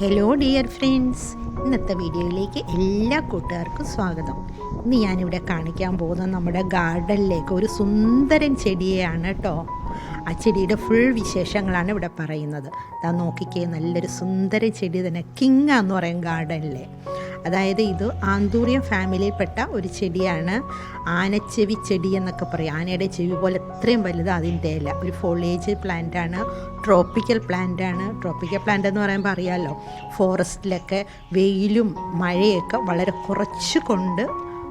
Hello dear friends ഇന്നത്തെ വീഡിയോയിലേക്ക് എല്ലാ കൂട്ടുകാർക്കും സ്വാഗതം. ഇന്ന് ഞാനിവിടെ കാണിക്കാൻ പോകുന്ന നമ്മുടെ ഗാർഡനിലേക്ക് ഒരു സുന്ദരൻ ചെടിയെയാണ് കേട്ടോ ആ ചെടിയുടെ ഫുൾ വിശേഷങ്ങളാണ് ഇവിടെ പറയുന്നത്. അതാ നോക്കിക്കേ നല്ലൊരു സുന്ദര ചെടി തന്നെ കിങ് എന്ന് പറയും ഗാർഡനിലെ. അതായത് ഇത് ആന്തൂറിയം ഫാമിലിയിൽപ്പെട്ട ഒരു ചെടിയാണ്. ആനച്ചെവി ചെടി എന്നൊക്കെ പറയും. ആനയുടെ ചെവി പോലെ അത്രയും വലുത് അതിന്റെ ഇല. ഒരു ഫോളേജ് പ്ലാന്റാണ് ട്രോപ്പിക്കൽ പ്ലാന്റാണ് ട്രോപ്പിക്കൽ പ്ലാന്റ് എന്ന് പറയുമ്പോൾ അറിയാമല്ലോ ഫോറസ്റ്റിലൊക്കെ വെയിലും മഴയൊക്കെ വളരെ കുറച്ച് കൊണ്ട്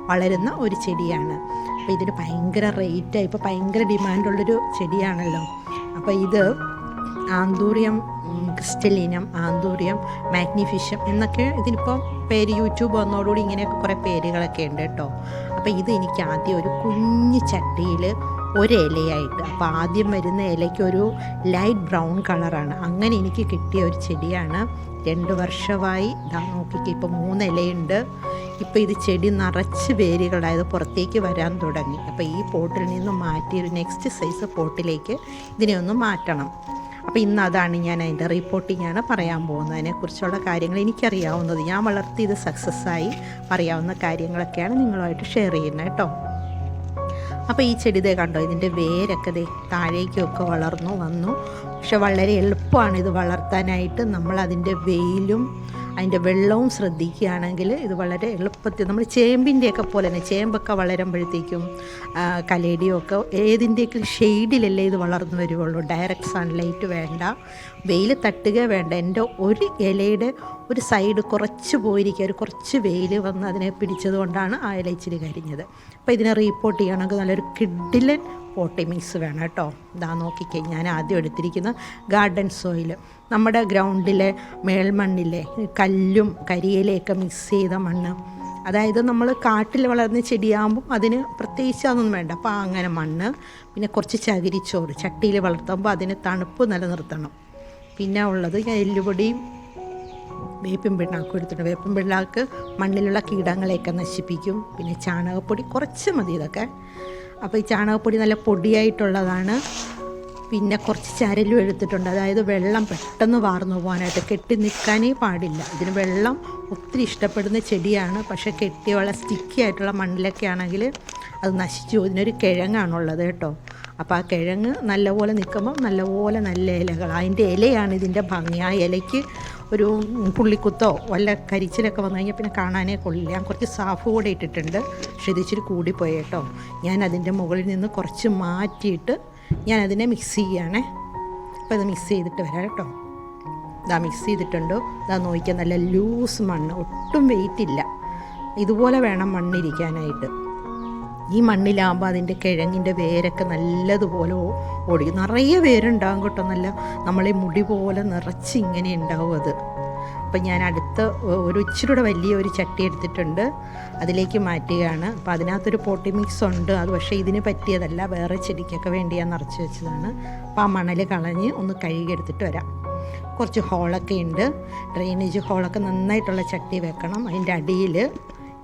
വളരുന്ന ഒരു ചെടിയാണ്. അപ്പോൾ ഇതിന് ഭയങ്കര റേറ്റായി ഇപ്പോൾ ഭയങ്കര ഡിമാൻഡുള്ളൊരു ചെടിയാണല്ലോ. അപ്പോൾ ഇത് ആന്തൂറിയം ക്രിസ്റ്റലിനം ആന്തൂര്യം മാഗ്നിഫിഷം എന്നൊക്കെ ഇതിനിപ്പോൾ പേര് യൂട്യൂബ് വന്നതോടുകൂടി ഇങ്ങനെയൊക്കെ കുറേ പേരുകളൊക്കെ ഉണ്ട് കേട്ടോ. അപ്പോൾ ഇത് എനിക്ക് ആദ്യം ഒരു കുഞ്ഞു ചട്ടിയിൽ ഒരു ഇലയായിട്ട് അപ്പോൾ ആദ്യം വരുന്ന ഇലയ്ക്ക് ഒരു ലൈറ്റ് ബ്രൗൺ കളറാണ് അങ്ങനെ എനിക്ക് കിട്ടിയ ഒരു ചെടിയാണ്. രണ്ട് വർഷമായി ഇതാ നോക്കിക്ക് ഇപ്പോൾ മൂന്ന് ഇലയുണ്ട്. ഇപ്പോൾ ഇത് ചെടി നിറച്ച് വേരുകളായത് പുറത്തേക്ക് വരാൻ തുടങ്ങി. അപ്പോൾ ഈ പോട്ടിൽ നിന്ന് മാറ്റി ഒരു നെക്സ്റ്റ് സൈസ് പോട്ടിലേക്ക് ഇതിനെ ഒന്ന് മാറ്റണം. അപ്പോൾ ഇന്ന് അതാണ് ഞാൻ അതിന്റെ റിപ്പോർട്ടിങ്ങാണ് പറയാൻ പോകുന്നത്. അതിനെക്കുറിച്ചുള്ള കാര്യങ്ങൾ എനിക്കറിയാവുന്നത്. ഞാൻ വളർത്തിയത് സക്സസ് ആയി പറയാവുന്ന കാര്യങ്ങളൊക്കെയാണ് നിങ്ങളുമായിട്ട് ഷെയർ ചെയ്യുന്നത് കേട്ടോ. അപ്പോൾ ഈ ചെടി ദേ കണ്ടോ ഇതിന്റെ വേരൊക്കെ ദേ താഴേക്കൊക്കെ വളർന്നു വന്നു. പക്ഷെ വളരെ എളുപ്പമാണ് ഇത് വളർത്താനായിട്ട്. നമ്മൾ അതിന്റെ വെയിലും അതിന്റെ വെള്ളവും ശ്രദ്ധിക്കുകയാണെങ്കിൽ ഇത് വളരെ എളുപ്പത്തിൽ നമ്മൾ ചേമ്പിന്റെയൊക്കെ പോലെ തന്നെ ചേമ്പൊക്കെ വളരുമ്പോഴത്തേക്കും കലേടിയൊക്കെ ഏതിന്റെയൊക്കെ ഷെയ്ഡിലല്ലേ ഇത് വളർന്നു വരുവുള്ളൂ. ഡയറക്റ്റ് സൺലൈറ്റ് വേണ്ട. വെയിൽ തട്ടുക വേണ്ട. എന്റെ ഒരു ഇലയുടെ ഒരു സൈഡ് കുറച്ച് പോയിരിക്കുക. ഒരു കുറച്ച് വെയിൽ വന്ന് അതിനെ പിടിച്ചതുകൊണ്ടാണ് ആ ഇല കരിഞ്ഞത്. അപ്പോൾ ഇതിനെ റീപ്പോർട്ട് ചെയ്യണമെങ്കിൽ നല്ലൊരു കിഡിലൻ പോട്ടി മിക്സ് വേണം കേട്ടോ. ഇതാ നോക്കിക്കേ ഞാൻ ആദ്യം എടുത്തിരിക്കുന്ന ഗാർഡൻ സോയിൽ നമ്മുടെ ഗ്രൗണ്ടിലെ മേൽമണ്ണിലെ കല്ലും കരിയിലയൊക്കെ മിക്സ് ചെയ്ത മണ്ണ്. അതായത് നമ്മൾ കാട്ടിൽ വളർന്ന ചെടിയാകുമ്പം അതിന് പ്രത്യേകിച്ച് അതൊന്നും വേണ്ട. അപ്പോൾ അങ്ങനെ മണ്ണ് പിന്നെ കുറച്ച് ചകിരിച്ചോറ് ചട്ടിയിൽ വളർത്തുമ്പോൾ അതിന് തണുപ്പ് നിലനിർത്തണം. പിന്നെ ഉള്ളത് ഞാൻ എല്ലുപൊടിയും വേപ്പിൻ പിണ്ണാക്കും എടുത്തിട്ടുണ്ട്. വേപ്പിൻ പിണ്ണാക്ക് മണ്ണിലുള്ള കീടങ്ങളെയൊക്കെ നശിപ്പിക്കും. പിന്നെ ചാണകപ്പൊടി കുറച്ച് മതി ഇതൊക്കെ. അപ്പോൾ ഈ ചാണകപ്പൊടി നല്ല പൊടിയായിട്ടുള്ളതാണ്. പിന്നെ കുറച്ച് ചരലും എടുത്തിട്ടുണ്ട്. അതായത് വെള്ളം പെട്ടെന്ന് വാർന്നു പോകാനായിട്ട്. കെട്ടി നിൽക്കാനേ പാടില്ല. ഇതിന് വെള്ളം ഒത്തിരി ഇഷ്ടപ്പെടുന്ന ചെടിയാണ്. പക്ഷേ കെട്ടിയുള്ള സ്റ്റിക്കി ആയിട്ടുള്ള മണ്ണിലൊക്കെ ആണെങ്കിൽ അത് നശിച്ചു. ഇതിനൊരു കിഴങ്ങാണുള്ളത് കേട്ടോ. അപ്പോൾ ആ കിഴങ്ങ് നല്ലപോലെ നിൽക്കുമ്പം നല്ലപോലെ നല്ല ഇലകൾ അതിന്റെ ഇലയാണ് ഇതിന്റെ ഭംഗി. ആ ഇലയ്ക്ക് ഒരു പുള്ളിക്കുത്തോ വല്ല കരിച്ചിലൊക്കെ വന്നു കഴിഞ്ഞാൽ പിന്നെ കാണാനേ കൊള്ളില്ല. ഞാൻ കുറച്ച് സാഫ് കൂടെ ഇട്ടിട്ടുണ്ട്. പക്ഷേ ഇതിച്ചിരി കൂടിപ്പോയി ഞാൻ അതിന്റെ മുകളിൽ നിന്ന് കുറച്ച് മാറ്റിയിട്ട് ഞാൻ അതിനെ മിക്സ് ചെയ്യുകയാണേ അപ്പോൾ അത് മിക്സ് ചെയ്തിട്ട് വരാം കേട്ടോ. ഇതാ മിക്സ് ചെയ്തിട്ടുണ്ട്. ഇതാ നോക്കിയാൽ നല്ല ലൂസ് മണ്ണ്. ഒട്ടും വെയിറ്റ് ഇല്ല. ഇതുപോലെ വേണം മണ്ണിരിക്കാനായിട്ട്. ഈ മണ്ണിലാകുമ്പോൾ അതിന്റെ കിഴങ്ങിന്റെ വേരൊക്കെ നല്ലതുപോലെ ഓടി നിറയെ വേരുണ്ടാകും കേട്ടോ നല്ല നമ്മളെ മുടി പോലെ നിറച്ച് ഇങ്ങനെ ഉണ്ടാവും അത്. അപ്പം ഞാൻ അടുത്ത ഒരു ഇച്ചിരൂടെ വലിയ ഒരു ചട്ടി എടുത്തിട്ടുണ്ട്. അതിലേക്ക് മാറ്റുകയാണ്. അപ്പോൾ അതിനകത്തൊരു പോട്ടി മിക്സ് ഉണ്ട്. അത് പക്ഷേ ഇതിന് പറ്റിയതല്ല. വേറെ ചെടിക്കൊക്കെ വേണ്ടി ഞാൻ നിറച്ച് വെച്ചതാണ്. അപ്പോൾ ആ മണൽ കളഞ്ഞ് ഒന്ന് കഴുകിയെടുത്തിട്ട് വരാം. കുറച്ച് ഹോളൊക്കെ ഉണ്ട്. ഡ്രെയിനേജ് ഹോളൊക്കെ നന്നായിട്ടുള്ള ചട്ടി വെക്കണം. അതിന്റെ അടിയിൽ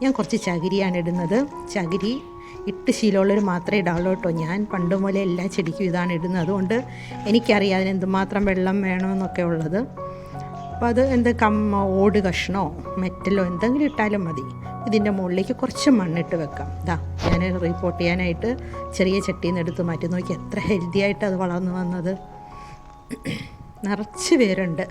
ഞാൻ കുറച്ച് ചകിരിയാണ് ഇടുന്നത്. ചകിരി ഇട്ട് ശീലമുള്ളവർ മാത്രമേ ഇടാവുള്ളൂ കേട്ടോ. ഞാൻ പണ്ട് മുതലേ എല്ലാ ചെടിക്കും ഇതാണ് ഇടുന്നത്. അതുകൊണ്ട് എനിക്കറിയാം അതിന് എന്തുമാത്രം വെള്ളം വേണമെന്നൊക്കെ ഉള്ളത്. അപ്പോൾ അത് എന്ത് കമ്മ ഓട് കഷ്ണോ മെറ്റലോ എന്തെങ്കിലും ഇട്ടാലും മതി. ഇതിന്റെ മുകളിലേക്ക് കുറച്ച് മണ്ണിട്ട് വെക്കാം. ഇതാ ഞാൻ റിപ്പോർട്ട് ചെയ്യാനായിട്ട് ചെറിയ ചട്ടിയിൽ നിന്ന് എടുത്ത് മാറ്റി. നോക്കി എത്ര ഹെൽത്തി ആയിട്ട് അത് വളർന്നു വന്നത്. നിറച്ച് പേരുണ്ട്.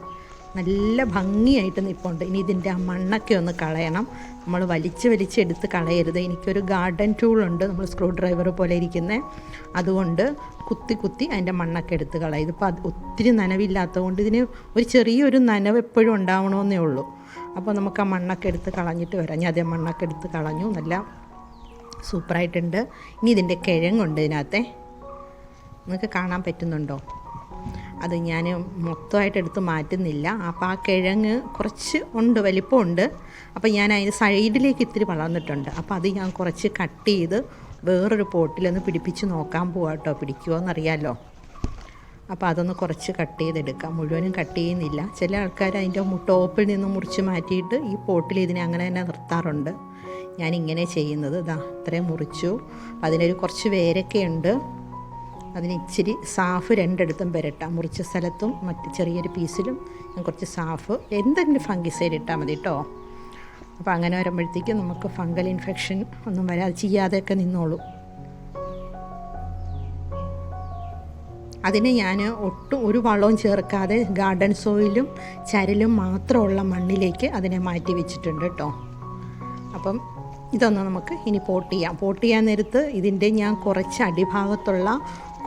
നല്ല ഭംഗിയായിട്ട് നിൽപ്പുണ്ട് ഇനി ഇതിന്റെ ആ മണ്ണൊക്കെ ഒന്ന് കളയണം. നമ്മൾ വലിച്ച് വലിച്ച് എടുത്ത് കളയരുത്. എനിക്കൊരു ഗാർഡൻ ടൂളുണ്ട് നമ്മൾ സ്ക്രൂ ഡ്രൈവർ പോലെ ഇരിക്കുന്നത് അതുകൊണ്ട് കുത്തി കുത്തി അതിന്റെ മണ്ണൊക്കെ എടുത്ത് കളയും. ഇതിപ്പോൾ അത് ഒത്തിരി നനവില്ലാത്തതുകൊണ്ട് ഇതിന് ഒരു ചെറിയൊരു നനവ് എപ്പോഴും ഉണ്ടാവണമെന്നേ ഉള്ളൂ. അപ്പോൾ നമുക്ക് ആ മണ്ണൊക്കെ എടുത്ത് കളഞ്ഞിട്ട് വരാം. ഞാൻ അതേ മണ്ണൊക്കെ എടുത്ത് കളഞ്ഞു. നല്ല സൂപ്പറായിട്ടുണ്ട്. ഇനി ഇതിന്റെ കിഴങ്ങുണ്ട് ഇതിനകത്തെ. നിങ്ങൾക്ക് കാണാൻ പറ്റുന്നുണ്ടോ? അത് ഞാൻ മൊത്തമായിട്ട് എടുത്ത് മാറ്റുന്നില്ല. അപ്പോൾ ആ കിഴങ്ങ് കുറച്ച് ഉണ്ട് വലിപ്പമുണ്ട്. അപ്പോൾ ഞാൻ അതിന് സൈഡിലേക്ക് ഇത്തിരി വളർന്നിട്ടുണ്ട്. അപ്പോൾ അത് ഞാൻ കുറച്ച് കട്ട് ചെയ്ത് വേറൊരു പോട്ടിലൊന്ന് പിടിപ്പിച്ച് നോക്കാൻ പോവാം കേട്ടോ പിടിക്കുമോ എന്നറിയാമല്ലോ അപ്പോൾ അതൊന്ന് കുറച്ച് കട്ട് ചെയ്തെടുക്കാം. മുഴുവനും കട്ട് ചെയ്യുന്നില്ല. ചില ആൾക്കാർ അതിന്റെ ടോപ്പിൽ നിന്ന് മുറിച്ച് മാറ്റിയിട്ട് ഈ പോട്ടിൽ ഇതിനെ അങ്ങനെ തന്നെ നിർത്താറുണ്ട്. ഞാനിങ്ങനെ ചെയ്യുന്നത്. ഇതാ ഇത്രയും മുറിച്ചു. അതിനൊരു കുറച്ച് വേരൊക്കെ ഉണ്ട്. അതിന് ഇച്ചിരി സാഫ് രണ്ടിടത്തും പുരട്ടാം. മുറിച്ച സ്ഥലത്തും മറ്റ് ചെറിയൊരു പീസിലും ഞാൻ കുറച്ച് സാഫ് എന്തെങ്കിലും ഫംഗിസൈഡ് ഇട്ടാൽ മതി കേട്ടോ അപ്പോൾ അങ്ങനെ വരുമ്പോഴത്തേക്കും നമുക്ക് ഫംഗൽ ഇൻഫെക്ഷൻ ഒന്നും വരാതെ ചെയ്യാതെയൊക്കെ നിന്നോളൂ. അതിന് ഞാൻ ഒട്ടും ഒരു വളവും ചേർക്കാതെ ഗാർഡൻ സോയിലും ചരലും മാത്രമുള്ള മണ്ണിലേക്ക് അതിനെ മാറ്റി വെച്ചിട്ടുണ്ട് കേട്ടോ അപ്പം ഇതൊന്ന് നമുക്ക് ഇനി പോട്ട് ചെയ്യാം. പോട്ട് ചെയ്യാൻ നേരത്ത് ഇതിന്റെ ഞാൻ കുറച്ച് അടിഭാഗത്തുള്ള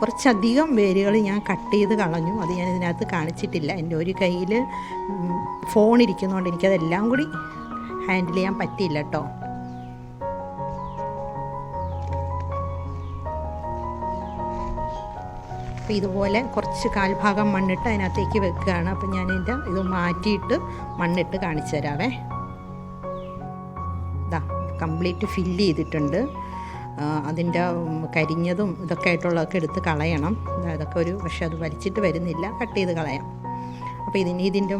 കുറച്ചധികം വേരുകൾ ഞാൻ കട്ട് ചെയ്ത് കളഞ്ഞു. അത് ഞാൻ ഇതിനകത്ത് കാണിച്ചിട്ടില്ല. എന്റെ ഒരു കയ്യിൽ ഫോൺ ഇരിക്കുന്നതുകൊണ്ട് എനിക്കതെല്ലാം കൂടി ഹാൻഡിൽ ചെയ്യാൻ പറ്റിയില്ല കേട്ടോ അപ്പോൾ ഇതുപോലെ കുറച്ച് കാൽഭാഗം മണ്ണിട്ട് അതിനകത്തേക്ക് വെക്കുകയാണ്. അപ്പോൾ ഞാൻ ഇതിന്റെ ഇത് മാറ്റിയിട്ട് മണ്ണിട്ട് കാണിച്ചു തരാവേ. ഇതാ കംപ്ലീറ്റ് ഫില്ല് ചെയ്തിട്ടുണ്ട്. അതിന്റെ കരിഞ്ഞതും ഇതൊക്കെ ആയിട്ടുള്ളതൊക്കെ എടുത്ത് കളയണം. അതൊക്കെ ഒരു പക്ഷേ അത് വലിച്ചിട്ട് വരുന്നില്ല. കട്ട് ചെയ്ത് കളയാം. അപ്പോൾ ഇതിന് ഇതിന്റെ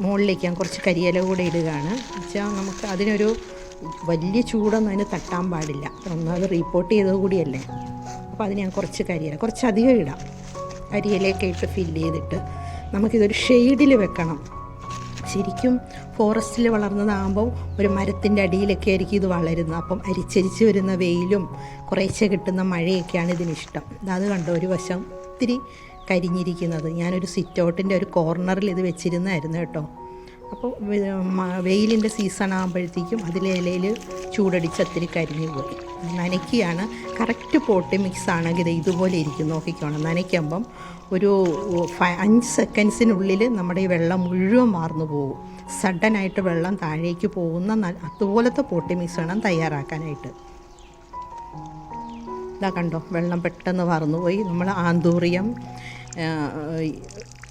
മുകളിലേക്ക് ഞാൻ കുറച്ച് കരിയില കൂടെ ഇടുകയാണ്. വെച്ചാൽ നമുക്ക് അതിനൊരു വലിയ ചൂടൊന്നും അതിന് തട്ടാൻ പാടില്ല. ഒന്നത് റീപ്പോർട്ട് ചെയ്തത് കൂടിയല്ലേ? അപ്പോൾ അതിന് ഞാൻ കുറച്ച് കരിയില കുറച്ചധികം ഇടാം. കരിയിലയൊക്കെ ഇട്ട് ഫില്ല് ചെയ്തിട്ട് നമുക്കിതൊരു ഷെയ്ഡിൽ വെക്കണം. ശരിക്കും ഫോറസ്റ്റിൽ വളർന്നതാകുമ്പോൾ ഒരു മരത്തിന്റെ അടിയിലൊക്കെ ആയിരിക്കും ഇത് വളരുന്നത്. അപ്പം അരിച്ചരിച്ച് വരുന്ന വെയിലും കുറേശ്ശെ കിട്ടുന്ന മഴയൊക്കെയാണ് ഇതിനിഷ്ടം. അത് കണ്ടോ ഒരു വശം ഒത്തിരി കരിഞ്ഞിരിക്കുന്നത്. ഞാനൊരു സിറ്റ് ഔട്ടിന്റെ ഒരു കോർണറിൽ ഇത് വെച്ചിരുന്നായിരുന്നു കേട്ടോ. അപ്പോൾ വെയിലിന്റെ സീസൺ ആകുമ്പോഴത്തേക്കും അതിലെ ഇലയിൽ ചൂടടിച്ച് ഒത്തിരി കരിഞ്ഞു പോയി. നനയ്ക്കുകയാണ്. കറക്റ്റ് പോട്ടി മിക്സ് ആണെങ്കിൽ ഇത് ഇതുപോലെ ഇരിക്കും. നോക്കിക്കോണം. നനയ്ക്കുമ്പം ഒരു അഞ്ച് സെക്കൻഡ്സിനുള്ളിൽ നമ്മുടെ ഈ വെള്ളം മുഴുവൻ മാർന്നു പോകും. സഡനായിട്ട് വെള്ളം താഴേക്ക് പോകുന്ന അതുപോലത്തെ പോട്ടി മിക്സ് വേണം തയ്യാറാക്കാനായിട്ട്. ഇതാ കണ്ടോ? വെള്ളം പെട്ടെന്ന് വാർന്നുപോയി നമ്മൾ ആന്തൂറിയം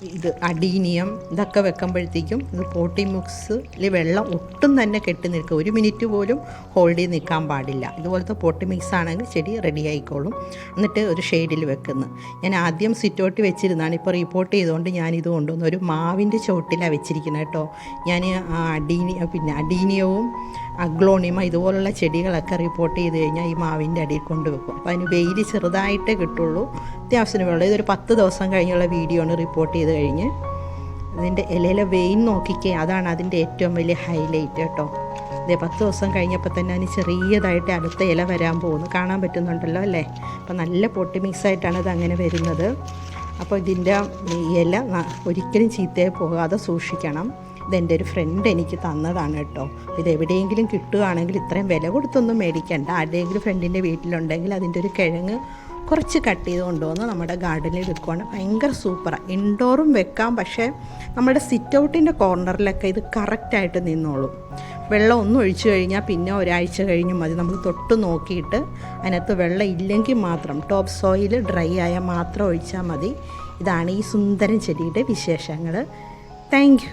ഇത് അഡീനിയം ഇതൊക്കെ വെക്കുമ്പോഴത്തേക്കും ഇത് പോട്ടി മിക്സിൽ വെള്ളം ഒട്ടും തന്നെ കെട്ടി നിൽക്കുക. ഒരു മിനിറ്റ് പോലും ഹോൾഡ് ചെയ്ത് നിൽക്കാൻ പാടില്ല. ഇതുപോലത്തെ പോട്ടി മിക്സ് ആണെങ്കിൽ ചെടി റെഡി ആയിക്കോളും. എന്നിട്ട് ഒരു ഷെയ്ഡിൽ വെക്കുന്നു. ഞാൻ ആദ്യം സിറ്റോട്ട് വെച്ചിരുന്നാണ് ഇപ്പോൾ റിപ്പോർട്ട് ചെയ്തുകൊണ്ട് ഞാനിത് കൊണ്ടുവന്നു. ഒരു മാവിന്റെ ചോട്ടിലാണ് വെച്ചിരിക്കുന്നത് കേട്ടോ. ഞാൻ അഡീനി പിന്നെ അഡീനിയവും അഗ്ലോണിമ ഇതുപോലുള്ള ചെടികളൊക്കെ റിപ്പോർട്ട് ചെയ്ത് കഴിഞ്ഞാൽ ഈ മാവിന്റെ അടിയിൽ കൊണ്ടുവെക്കും അപ്പോൾ അതിന് വെയിൽ ചെറുതായിട്ടേ കിട്ടുള്ളൂ. അത്യാവശ്യത്തിന് വെള്ളം. ഇതൊരു പത്ത് ദിവസം കഴിഞ്ഞുള്ള വീഡിയോ ആണ് റിപ്പോർട്ട് ചെയ്ത് കഴിഞ്ഞ്. ഇതിന്റെ ഇലയിലെ വെയിൻ നോക്കിക്കേ അതാണ് അതിന്റെ ഏറ്റവും വലിയ ഹൈലൈറ്റ് കേട്ടോ. അതെ പത്ത് ദിവസം കഴിഞ്ഞപ്പോൾ തന്നെ അതിന് ചെറിയതായിട്ട് അടുത്ത ഇല വരാൻ പോകുന്നു. കാണാൻ പറ്റുന്നുണ്ടല്ലോ അല്ലേ? അപ്പോൾ നല്ല പൊട്ടി മിക്സായിട്ടാണ് ഇത് അങ്ങനെ വരുന്നത്. അപ്പോൾ ഇതിന്റെ ഇല ഒരിക്കലും ചീത്തയായി പോകാതെ സൂക്ഷിക്കണം. ഇതെന്റെ ഒരു ഫ്രണ്ട് എനിക്ക് തന്നതാണ് കേട്ടോ. ഇത് എവിടെയെങ്കിലും കിട്ടുകയാണെങ്കിൽ ഇത്രയും വില കൊടുത്തൊന്നും മേടിക്കണ്ട. ആരുടെയെങ്കിലും ഫ്രണ്ടിന്റെ വീട്ടിലുണ്ടെങ്കിൽ അതിന്റെ ഒരു കിഴങ്ങ് കുറച്ച് കട്ട് ചെയ്ത് കൊണ്ടുവന്ന് നമ്മുടെ ഗാർഡനിൽ വെക്കുവാണ്. ഭയങ്കര സൂപ്പറാണ് ഇൻഡോറും വെക്കാം പക്ഷേ നമ്മുടെ സിറ്റ് ഔട്ടിന്റെ കോർണറിലൊക്കെ ഇത് കറക്റ്റായിട്ട് നിന്നോളും. വെള്ളം ഒന്നും ഒഴിച്ചു കഴിഞ്ഞാൽ പിന്നെ ഒരാഴ്ച കഴിഞ്ഞ് മതി. നമ്മൾ തൊട്ട് നോക്കിയിട്ട് അതിനകത്ത് വെള്ളം ഇല്ലെങ്കിൽ മാത്രം ടോപ്പ് സോയിൽ ഡ്രൈ ആയാൽ മാത്രം ഒഴിച്ചാൽ മതി. ഇതാണ് ഈ സുന്ദരൻ ചെടിയുടെ വിശേഷങ്ങൾ താങ്ക്